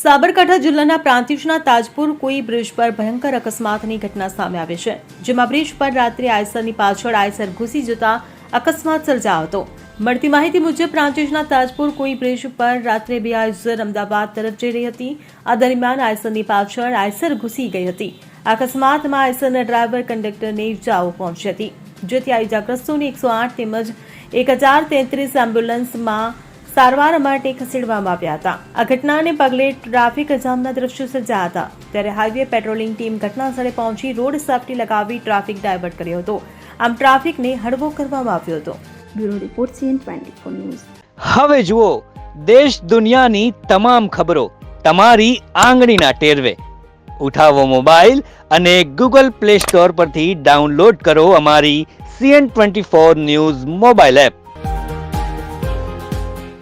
સાબરકાંઠા જિલ્લાના પ્રાંતિજના તાજપુર કોઈ બ્રિજ પર ભયંકર અકસ્માતની ઘટના સામે આવી છે, જેમાં બ્રિજ પર રાત્રે આયસરની પાછળ આયસર ઘૂસી જતા અકસ્માત સર્જાયો હતો. મળતી માહિતી મુજબ પ્રાંતિજના તાજપુર કોઈ બ્રિજ પર રાત્રે બે આયસર અમદાવાદ તરફ જઈ રહી હતી. આ દરમિયાન આયસરની પાછળ આયસર ઘૂસી ગઈ હતી. અકસ્માતમાં આયસરના ડ્રાઈવર કંડક્ટરને ઇજાઓ પહોંચી હતી, જેથી આ ઇજાગ્રસ્તોને એકસો આઠ તેમજ એક હજાર તેત્રીસ એમ્બ્યુલન્સમાં સારવાર માટે ખસેડવામાં આવ્યા હતા. આ ઘટનાને પગલે ટ્રાફિક જામના દ્રશ્યો સર્જા હતા. ત્યારે હાઈવે પેટ્રોલિંગ ટીમ ઘટનાસ્થળે પહોંચી રોડ સેફટી લગાવી ટ્રાફિક ડાયવર્ટ કર્યો હતો. આમ ટ્રાફિકને હળવો કરવામાં આવ્યો હતો. Bureau report CN twenty news. હવે જુઓ દેશ દુનિયાની તમામ ખબરો તમારી આંગળીના ટેરવે. ઉઠાવો મોબાઈલ અને ગૂગલ પ્લે સ્ટોર પરથી ડાઉનલોડ કરો અમારી CN twenty four news mobile app.